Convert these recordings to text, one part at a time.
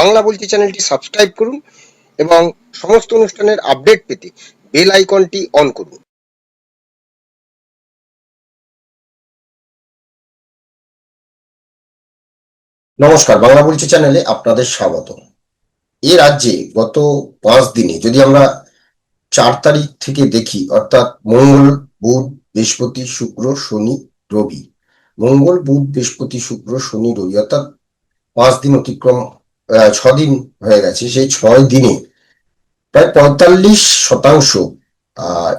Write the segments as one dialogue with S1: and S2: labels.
S1: বাংলা বলছি চ্যানেলটি সাবস্ক্রাইব করুন এবং সমস্ত অনুষ্ঠানের আপডেট পেতে বেল আইকনটি অন করুন।
S2: নমস্কার, বাংলা বলছি চ্যানেলে আপনাদের স্বাগত এই রাজ্যে গত পাঁচ দিনে যদি আমরা চার তারিখ থেকে দেখি, অর্থাৎ মঙ্গল, বুধ, বৃহস্পতি, শুক্র, শনি, রবি। মঙ্গল, বুধ, বৃহস্পতি, শুক্র, শনি, রবি, অর্থাৎ পাঁচ দিন অতিক্রম আহ, ছ দিন হয়ে গেছে সেই ছয় দিনে প্রায় পঁয়তাল্লিশ শতাংশ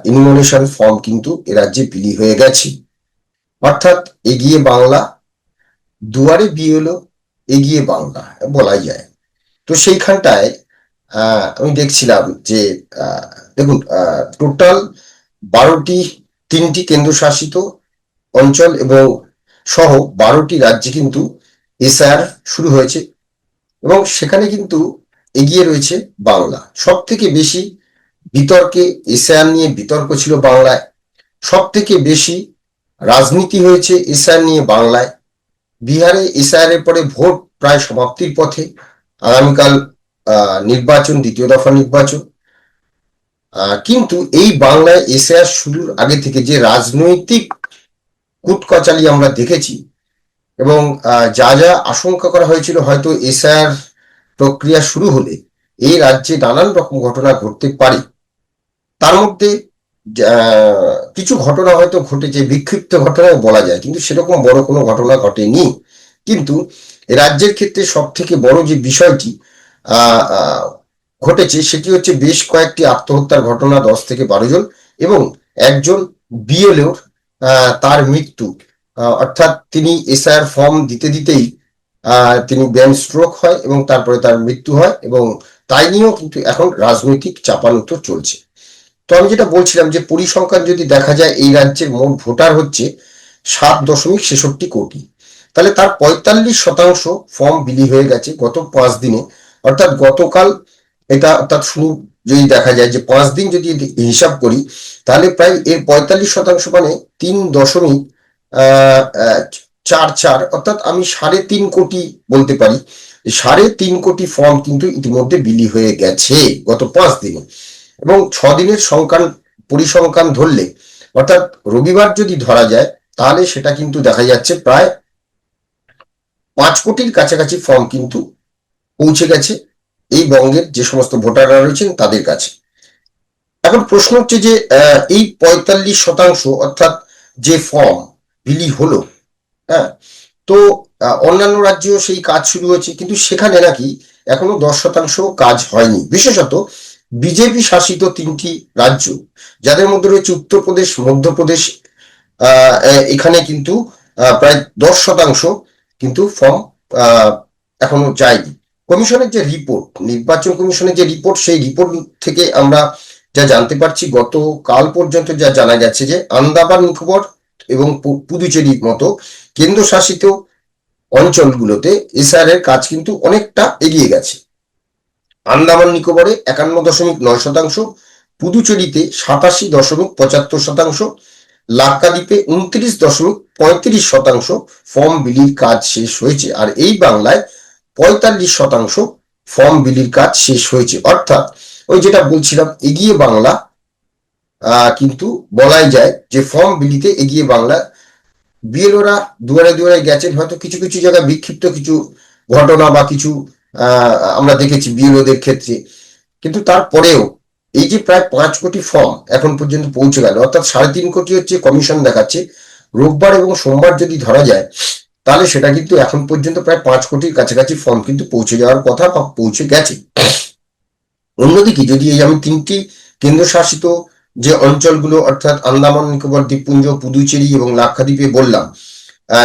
S2: ইনমোনেশন ফর্ম কিন্তু এ রাজ্যে বিলি হয়ে গেছে। অর্থাৎ এগিয়ে বাংলা দুয়ারে বিয়ে হলো এগিয়ে বাংলা বলাই যায়। তো সেইখানটায় আমি দেখছিলাম যে দেখুন টোটাল বারোটি তিনটি কেন্দ্রশাসিত অঞ্চল এবং সহ বারোটি রাজ্যে কিন্তু এসআর শুরু হয়েছে এবং সেখানে কিন্তু এগিয়ে রয়েছে বাংলা। সব থেকে বেশি বিতর্কে এসআর নিয়ে বিতর্ক ছিল বাংলায়। সব থেকে বেশি রাজনীতি হয়েছে এসআর নিয়ে বাংলায়। বিহারে এর পরে ভোট প্রায় সমাপ্তির পথে। আগামীকাল নির্বাচন, দ্বিতীয় দফা নির্বাচন। কিন্তু এই বাংলায় এসআইআর শুরুর আগে থেকে যে রাজনৈতিক কুটকচালি আমরা দেখেছি এবং যা যা আশঙ্কা করা হয়েছিল হয়তো এসআইআর প্রক্রিয়া শুরু হলে এই রাজ্যে নানান রকম ঘটনা ঘটতে পারে। তার মধ্যে কিছু ঘটনা হয়তো ঘটেছে, বিক্ষিপ্ত ঘটনাও বলা যায়, কিন্তু সেরকম বড় কোনো ঘটনা ঘটেনি। কিন্তু রাজ্যের ক্ষেত্রে সব থেকে বড় যে বিষয়টি ঘটেছে, সেটি হচ্ছে বেশ কয়েকটি আত্মহত্যার ঘটনা, দশ থেকে বারো জন, এবং একজন বিএলওর তার মৃত্যু। অর্থাৎ তিনি এসআইআর ফর্ম দিতে দিতেই তিনি ব্রেন স্ট্রোক হয় এবং তারপরে তার মৃত্যু হয় এবং তাই নিয়েও কিন্তু এখন রাজনৈতিক চাপানুতর চলছে। তো আমি যেটা বলছিলাম যে পরিসংখ্যান যদি দেখা যায় এই রাজ্যের মোট ভোটার হচ্ছে সাত দশমিক ছেষট্টি কোটি। তাহলে তার পঁয়তাল্লিশ শতাংশ ফর্ম বিলি হয়ে গেছে গত পাঁচ দিনে। অর্থাৎ গতকাল এটা অর্থাৎ শুরু যদি দেখা যায় যে পাঁচ দিন যদি হিসাব করি, তাহলে প্রায় এর পঁয়তাল্লিশ শতাংশ মানে তিন দশমিক চার চার, অর্থাৎ আমি সাড়ে তিন কোটি বলতে পারি। সাড়ে তিন কোটি ফর্ম কিন্তু ইতিমধ্যে বিলি হয়ে গেছে গত পাঁচ দিনে। এবং ছ দিনের সংখ্যান পরিসংখ্যান ধরলে, অর্থাৎ রবিবার যদি ধরা যায়, তাহলে সেটা কিন্তু দেখা যাচ্ছে প্রায় পাঁচ কোটির কাছাকাছি ফর্ম কিন্তু পৌঁছে গেছে এই বঙ্গের যে সমস্ত ভোটাররা রয়েছেন তাদের কাছে। এখন প্রশ্ন হচ্ছে যে এই পঁয়তাল্লিশ শতাংশ, অর্থাৎ যে ফর্ম বিলি হলো। হ্যাঁ? তো অন্যান্য রাজ্যেও সেই কাজ শুরু হয়েছে, কিন্তু সেখানে নাকি এখনও দশ শতাংশ কাজ হয়নি। বিশেষত বিজেপি শাসিত তিনটি রাজ্য, যাদের মধ্যে রয়েছে উত্তরপ্রদেশ, মধ্যপ্রদেশ এখানে কিন্তু প্রায় দশ শতাংশ কিন্তু ফর্ম এখনও যায়নি। কমিশনের যে রিপোর্ট, নির্বাচন কমিশনের যে রিপোর্ট, সেই রিপোর্ট থেকে আমরা যা জানতে পারছি, গতকাল পর্যন্ত যা জানা গেছে যে আন্দামান নিকোবর এবং পুদুচেরির মতো কেন্দ্রশাসিত অঞ্চলগুলোতে এসআর এর কাজ কিন্তু অনেকটা এগিয়ে গেছে। আন্দামান নিকোবরে একান্ন দশমিক নয় শতাংশ, পুদুচেরিতে সাতাশি দশমিক পঁচাত্তর শতাংশ লাক্ষাদ্বীপে উনত্রিশ দশমিক পঁয়ত্রিশ শতাংশ ফর্ম বিলির কাজ শেষ হয়েছে আর এই বাংলায় পঁয়তাল্লিশ শতাংশ ফর্ম বিলির কাজ শেষ হয়েছে। অর্থাৎ ওই যেটা বলছিলাম, এগিয়ে বাংলা কিন্তু বলাই যায় যে ফর্ম বিলিতে এগিয়ে বাংলা বিএলওরা দুয়ারে দুয়ারে গেছেন। হয়তো কিছু কিছু জায়গায় বিক্ষিপ্ত কিছু ঘটনা বা কিছু আমরা দেখেছি বিএলওদের ক্ষেত্রে। কিন্তু তারপরেও এই যে প্রায় পাঁচ কোটি ফর্ম এখন পর্যন্ত পৌঁছে গেল, অর্থাৎ সাড়ে তিন কোটি হচ্ছে কমিশন দেখাচ্ছে। রোববার এবং সোমবার যদি ধরা যায়, তাহলে সেটা কিন্তু এখন পর্যন্ত প্রায় পাঁচ কোটির কাছাকাছি ফর্ম কিন্তু পৌঁছে যাওয়ার কথা বা পৌঁছে গেছে। অন্যদিকে যদি এই আমি তিনটি কেন্দ্রশাসিত যে অঞ্চলগুলো অর্থাৎ আন্দামান, নিকোবর, দ্বীপপুঞ্জ, পুদুচেরি এবং লাক্ষাদ্বীপে বললাম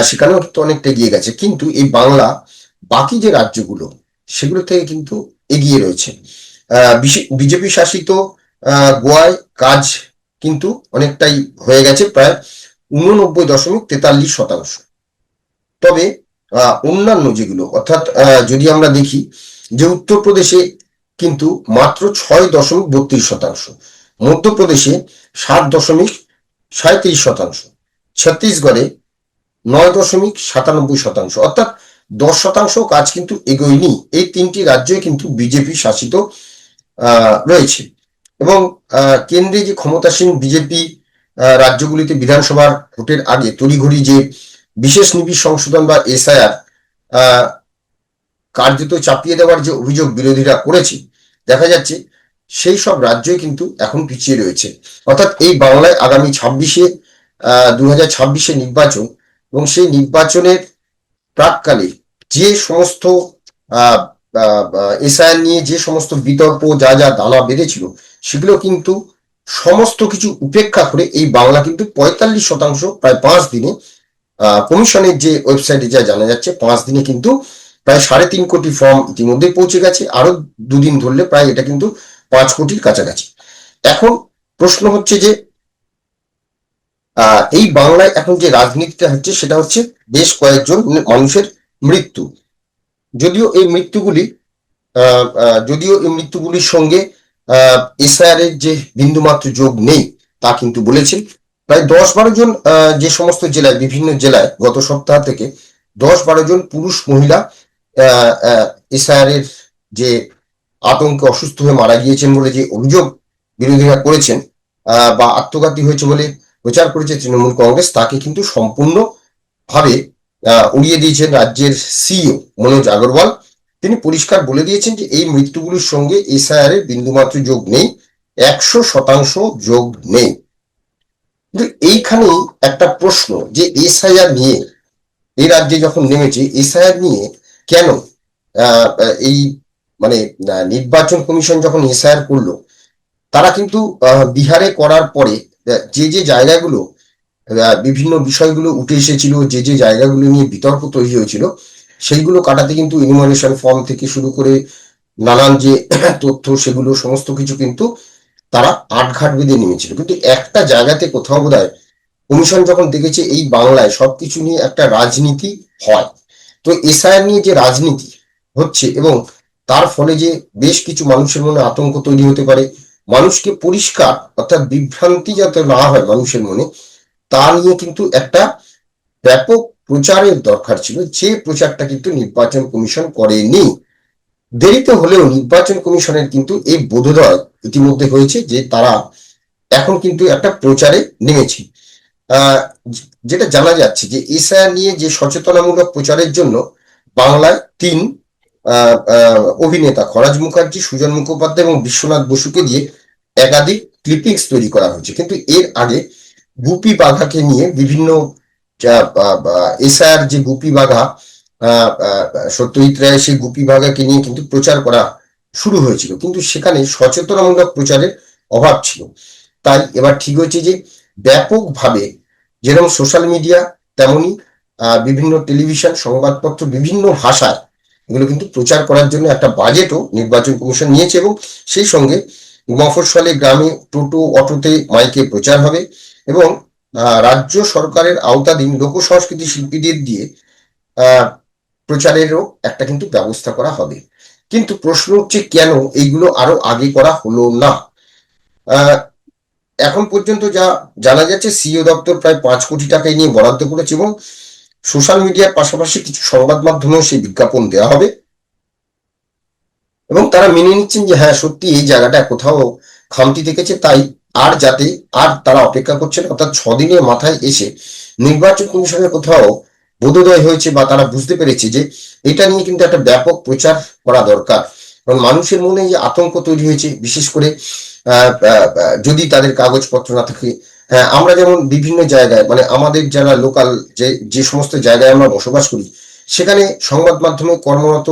S2: সেখানেও কিন্তু অনেকটা এগিয়ে গেছে। কিন্তু এই বাংলা, বাকি যে রাজ্যগুলো, সেগুলো থেকে কিন্তু এগিয়ে রয়েছে। বিজেপি শাসিত গোয়ায় কাজ কিন্তু অনেকটাই হয়ে গেছে, প্রায় উননব্বই দশমিক তেতাল্লিশ শতাংশ। তবে অন্যান্য যেগুলো, অর্থাৎ যদি আমরা দেখি যে উত্তরপ্রদেশে কিন্তু মাত্র ছয় দশমিক বত্রিশ শতাংশ মধ্যপ্রদেশে সাত দশমিক সাঁত্রিশ শতাংশ, ছত্তিশগড়ে নয় দশমিক সাতানব্বই শতাংশ। অর্থাৎ দশ শতাংশ কাজ কিন্তু এগোয়নি। এই তিনটি রাজ্যই কিন্তু বিজেপি শাসিত রয়েছে। এবং কেন্দ্রে যে ক্ষমতাসীন বিজেপি রাজ্যগুলিতে বিধানসভার ভোটের আগে তড়িঘড়ি যে বিশেষ নিবিড় সংশোধন বা এসআইআর কার্যত চাপিয়ে দেওয়ার যে অভিযোগ বিরোধীরা করেছে, দেখা যাচ্ছে সেই সব রাজ্যই কিন্তু এখন পিছিয়ে রয়েছে। অর্থাৎ এই বাংলায় আগামী ছাব্বিশে, আহ দু হাজার ছাব্বিশে নির্বাচন এবং সেই নির্বাচনের প্রাককালে যে সমস্ত এসআইআর নিয়ে যে সমস্ত বিতর্ক, যা যা দানা বেঁধেছিল, সেগুলো কিন্তু সমস্ত কিছু উপেক্ষা করে এই বাংলা কিন্তু পঁয়তাল্লিশ শতাংশ, প্রায় পাঁচ দিনে কমিশনের যে ওয়েবসাইটে যা জানা যাচ্ছে, পাঁচ দিনে কিন্তু প্রায় সাড়ে তিন কোটি ফর্ম ইতিমধ্যে পৌঁছে গেছে। আরও দুদিন ধরলে প্রায় এটা কিন্তু পাঁচ কোটির কাছাকাছি। এখন প্রশ্ন হচ্ছে যে এই বাংলায় এখন যে রাজনীতিটা হচ্ছে সেটা হচ্ছে বেশ কয়েকজন মানুষের মৃত্যু। যদিও এই মৃত্যুগুলি আহ, আহ, যদিও এই মৃত্যুগুলির সঙ্গে এসআইআর এর যে বিন্দুমাত্র যোগ নেই তা কিন্তু বলেছেন প্রায় দশ বারো জন আহ, যে সমস্ত জেলায় বিভিন্ন জেলায় গত সপ্তাহ থেকে দশ বারো জন পুরুষ মহিলা এসআইআর এর যে আতঙ্কে অসুস্থ হয়ে মারা গিয়েছেন বলে যে অভিযোগ বিরোধীরা করেছেন বা আত্মঘাতী হয়েছে বলে প্রচার করেছে তৃণমূল কংগ্রেস তাকে কিন্তু সম্পূর্ণ ভাবে আহ, উড়িয়ে দিয়েছেন রাজ্যের সিইও মনোজ আগরওয়াল। তিনি পরিষ্কার বলে দিয়েছেন যে এই মৃত্যুগুলির সঙ্গে এসআইআর এর বিন্দুমাত্র যোগ নেই একশো শতাংশ যোগ নেই। কিন্তু এইখানেই একটা প্রশ্ন যে এসআইআর নিয়ে এই রাজ্যে যখন নেমেছে এসআইআর নিয়ে কেন এই মানে নির্বাচন কমিশন যখন এসআইআর করল, তারা কিন্তু বিহারে করার পরে যে যে জায়গাগুলো বিভিন্ন বিষয়গুলো উঠে এসেছিল, যে যে জায়গাগুলো নিয়ে বিতর্ক তৈরি হয়েছিল, সেইগুলো কাটাতে কিন্তু ইনফরমেশন ফর্ম থেকে শুরু করে নানান যে তথ্য, সেগুলো, সমস্ত কিছু কিন্তু তারা আটঘাট বেঁধে নেমেছিল কিন্তু একটা জায়গাতে কোথাও বোধ কমিশন যখন দেখেছে এই বাংলায় সবকিছু নিয়ে একটা রাজনীতি হয়, তো এসআইআর নিয়ে যে রাজনীতি হচ্ছে এবং তার ফলে যে বেশ কিছু মানুষের মনে আতঙ্ক তৈরি হতে পারে, মানুষকে পরিষ্কার অর্থাৎ বিভ্রান্তি যাতে না হয় মানুষের মনে, তা নিয়ে কিন্তু একটা ব্যাপক প্রচারের দরকার ছিল। যে প্রচারটা কিন্তু নির্বাচন কমিশন করেনি। দেরিতে হলেও নির্বাচন কমিশনের কিন্তু এই বোধোদয় ইতিমধ্যে হয়েছে যে তারা এখন কিন্তু একটা প্রচারে নেমেছে। যেটা জানা যাচ্ছে যে এসআইআর নিয়ে যে সচেতনামূলক প্রচারের জন্য বাংলায় তিন অভিনেতা খরাজ মুখার্জি, সুজন মুখোপাধ্যায় এবং বিশ্বনাথ বসুকে দিয়ে একাধিক ক্লিপিংস তৈরি করা হয়েছে। কিন্তু এর আগে গুপি বাঘাকে নিয়ে বিভিন্ন এসআইআর যে গুপি বাঘা সত্যজিৎ রায় সেই গুপি বাঘাকে নিয়ে কিন্তু প্রচার করা শুরু হয়েছিল। কিন্তু সেখানে সচেতনামূলক প্রচারের অভাব ছিল। তাই এবার ঠিক হয়েছে যে ব্যাপকভাবে যেরকম সোশ্যাল মিডিয়া তেমনি বিভিন্ন টেলিভিশন সংবাদপত্র, বিভিন্ন ভাষায় এগুলো কিন্তু প্রচার করার জন্য একটা বাজেটও নির্বাচন কমিশন নিয়েছে এবং সেই সঙ্গে মফস্বলে গ্রামে টোটো, অটোতে মাইকে প্রচার হবে এবং রাজ্য সরকারের আওতাধীন লোক সংস্কৃতি শিল্পীদের দিয়ে প্রচারেরও একটা কিন্তু ব্যবস্থা করা হবে। কিন্তু প্রশ্ন হচ্ছে কেন এইগুলো আরও আগে করা হলো না? এখন পর্যন্ত যা জানা যাচ্ছে সিও দপ্তর প্রায় পাঁচ কোটি টাকা নিয়ে বরাদ্দ করেছে এবং সোশ্যাল মিডিয়ার পাশাপাশি কিছু সংবাদ মাধ্যমেও সেই বিজ্ঞাপন দেওয়া হবে। এবং তারা মেনে নিচ্ছেন যে হ্যাঁ সত্যি এই জায়গাটা কোথাও খামতি থেকেছে, তাই আর যাতে, আর তারা অপেক্ষা করছেন অর্থাৎ ছদিনের মাথায় এসে নির্বাচন কমিশনের কোথাও বোধোদয় হয়েছে বা তারা বুঝতে পেরেছে যে, এটা নিয়ে কিন্তু একটা ব্যাপক প্রচার করা দরকার। কারণ মানুষের মনে যে আতঙ্ক তৈরি হয়েছে, বিশেষ করে যদি তাদের কাগজপত্র না থাকে আমরা যেমন বিভিন্ন জায়গায় মানে আমাদের যারা লোকাল যে যে সমস্ত জায়গায় আমরা বসবাস করি, সেখানে সংবাদ মাধ্যমে কর্মরত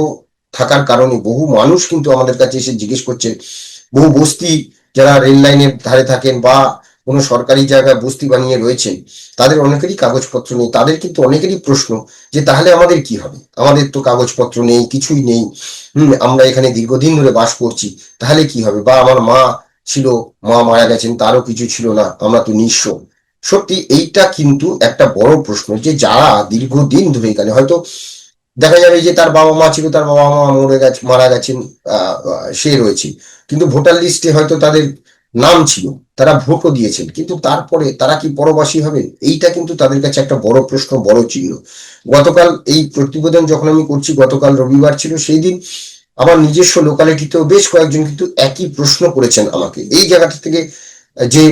S2: থাকার কারণে বহু মানুষ কিন্তু আমাদের কাছে এসে জিজ্ঞেস করছেন বহু বস্তি যারা রেল লাইনের ধারে থাকেন বা কোনো সরকারি জায়গায় বস্তি বানিয়ে রয়েছেন, তাদের অনেকেরই কাগজপত্র নেই। তাদের কিন্তু অনেকেরই প্রশ্ন যে, তাহলে আমাদের কি হবে? আমাদের তো কাগজপত্র নেই, কিছুই নেই। হম, আমরা এখানে দীর্ঘদিন ধরে বাস করছি, তাহলে কি হবে? বা, আমার মা ছিল, মা মারা গেছেন, তারও কিছু ছিল না, আমরা তো নিঃস্ব। সত্যি এইটা কিন্তু একটা বড় প্রশ্ন যে যারা দীর্ঘদিন ধরে এখানে, হয়তো দেখা যাবে যে তার বাবা মা ছিল, তার বাবা মা মরে গেছে, মারা গেছেন সে রয়েছে। কিন্তু ভোটার লিস্টে হয়তো তাদের নাম ছিল, তারা ভোটও দিয়েছেন, কিন্তু তারপরে তারা কি পরবাসী হবে? এইটা কিন্তু তাদের কাছে একটা বড় প্রশ্ন, বড় চিহ্ন। গতকাল এই প্রতিবেদন যখন আমি করছি, গতকাল রবিবার ছিল, সেই দিন আমার নিজস্ব লোকালিটিতেও বেশ কয়েকজন কিন্তু একই প্রশ্ন করেছেন আমাকে। এই জায়গাটা থেকে যে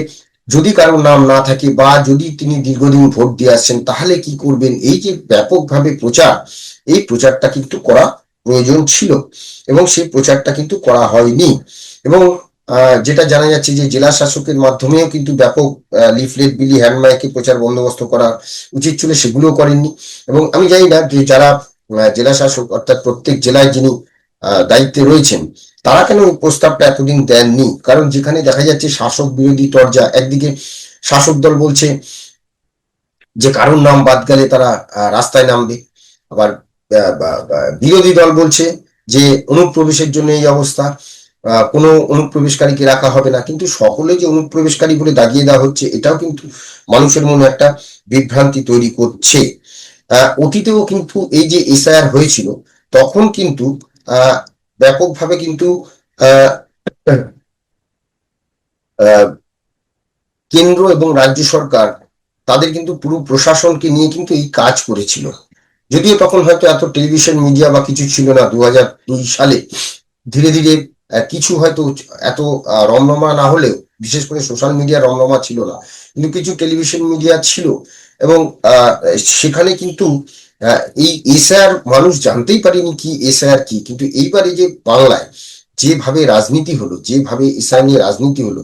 S2: যদি কারও নাম না থাকে বা যদি তিনি দীর্ঘদিন ভোট দিয়ে আসছেন, তাহলে কি করবেন? এই যে ব্যাপকভাবে প্রচার, এই প্রচারটা কিন্তু করা প্রয়োজন ছিল এবং সেই প্রচারটা কিন্তু করা হয়নি। এবং যেটা জানা যাচ্ছে যে জেলা শাসকের মাধ্যমেও কিন্তু ব্যাপক লিফলেট বিলি হ্যান্ডমাইকে প্রচার বন্দোবস্ত করা উচিত ছিল, সেগুলোও করেননি। এবং আমি জানি না যে যারা জেলা শাসক অর্থাৎ প্রত্যেক জেলায় যিনি দায়িত্বে রয়েছেন। তারা কেন প্রস্তাবটা এতদিন দেননি? কারণ যেখানে দেখা যাচ্ছে শাসক বিরোধী তরজা, একদিকে শাসক দল বলছে যে কারোর নাম বাদ গেলে তারা রাস্তায় নামবে। আবার বিরোধী দল বলছে যে অনুপ্রবেশের জন্য এই অবস্থা কোনো অনুপ্রবেশকারীকে রাখা হবে না। কিন্তু সকলে যে অনুপ্রবেশকারী বলে দাগিয়ে দেওয়া হচ্ছে, এটাও কিন্তু মানুষের মনে একটা বিভ্রান্তি তৈরি করছে। অতীতেও কিন্তু এই যে এসআইআর হয়েছিল, তখন কিন্তু ব্যাপকভাবে কিন্তু কেন্দ্র এবং রাজ্য সরকার তাদের কিন্তু পুরো প্রশাসনকে নিয়ে কিন্তু এই কাজ করেছিল। যদিও তখন হয়তো এত টেলিভিশন, মিডিয়া বা কিছু ছিল না দু হাজার দুই সালে। ধীরে ধীরে কিছু হয়তো এত রমরমা না হলেও, বিশেষ করে সোশ্যাল মিডিয়া রমরমা ছিল না। কিন্তু কিছু টেলিভিশন, মিডিয়া ছিল এবং সেখানে কিন্তু এই এসআর মানুষ জানতেই পারেনি কি এসআর কি, কিন্তু এইবারে যে বাংলায় যেভাবে রাজনীতি হলো, যেভাবে এসআর নিয়ে রাজনীতি হলো,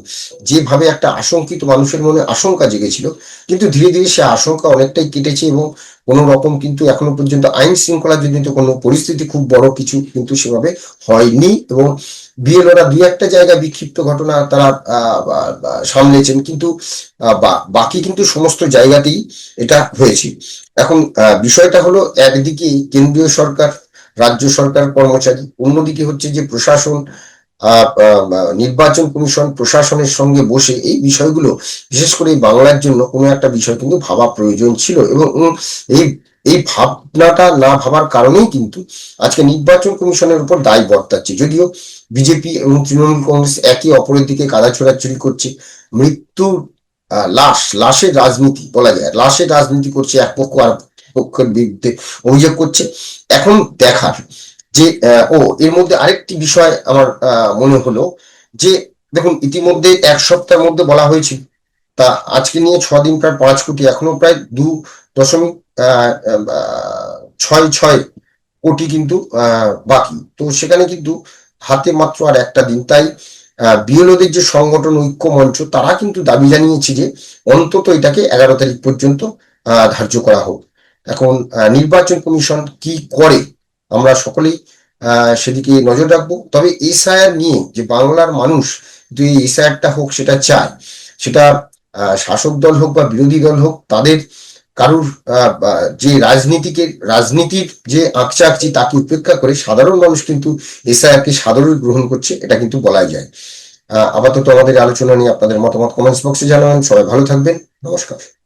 S2: যেভাবে একটা আশঙ্কিত মানুষের মনে আশঙ্কা জেগেছিল, কিন্তু ধীরে ধীরে সে আশঙ্কা অনেকটাই কেটেছে এবং কোনো রকম কিন্তু এখনও পর্যন্ত আইন শৃঙ্খলা জনিত কোনো পরিস্থিতি খুব বড় কিছু কিন্তু সেভাবে হয়নি এবং বিএলওরা দুই একটা জায়গায় বিক্ষিপ্ত ঘটনা তারা সামলেছেন, কিন্তু বাকি কিন্তু সমস্ত জায়গাতেই এটা হয়েছে। এখন বিষয়টা হলো একদিকে কেন্দ্রীয় সরকার, রাজ্য সরকার কর্মচারী, অন্যদিকে হচ্ছে যে প্রশাসন নির্বাচন কমিশন প্রশাসনের সঙ্গে বসে এই বিষয়গুলো, বিশেষ করে বাংলার জন্য কোনো একটা বিষয় কিন্তু ভাবা প্রয়োজন ছিল এবং এই এই ভাবনাটা না ভাবার কারণেই কিন্তু আজকে নির্বাচন কমিশনের উপর দায় বর্তাচ্ছে। যদিও বিজেপি এবং তৃণমূল কংগ্রেস একে অপরের দিকে কাদা ছোড়াছুড়ি করছে। মৃত্যুর লাশ, লাশের রাজনীতি বলা যায়। লাশের রাজনীতি করছে এক পক্ষ আর পক্ষের বিরুদ্ধে অভিযোগ করছে। এখন দেখার যে ও, এর মধ্যে আরেকটি বিষয় আমার মনে হলো যে, দেখুন, ইতিমধ্যে এক সপ্তাহের মধ্যে বলা হয়েছিল তা আজকে নিয়ে ছ দিন প্রায় পাঁচ কোটি, এখনও প্রায় দু দশমিক ছয় ছয় কোটি কিন্তু বাকি। তো সেখানে কিন্তু হাতে মাত্র আর একটা দিন। তাই বিএলওদের যে সংগঠন ঐক্য মঞ্চ, তারা কিন্তু দাবি জানিয়েছে যে অন্তত এটাকে এগারো তারিখ পর্যন্ত ধার্য করা হোক। এখন নির্বাচন কমিশন কি করে, আমরা সকলেই সেদিকে নজর রাখব। তবে এসআইআর নিয়ে যে বাংলার মানুষ এই এসআইআরটা হোক, সেটা চায়, সেটা শাসক দল হোক বা বিরোধী দল হোক, তাদের কারুর যে রাজনীতিকে রাজনীতির যে আঁকচা আঁকছি তাকে উপেক্ষা করে সাধারণ মানুষ কিন্তু এসআইআরকে সাদরে গ্রহণ করছে এটা কিন্তু বলাই যায়। আহ, আপাতত আমাদের আলোচনা নিয়ে আপনাদের মতামত কমেন্টস বক্সে জানান। সবাই ভালো থাকবেন। নমস্কার।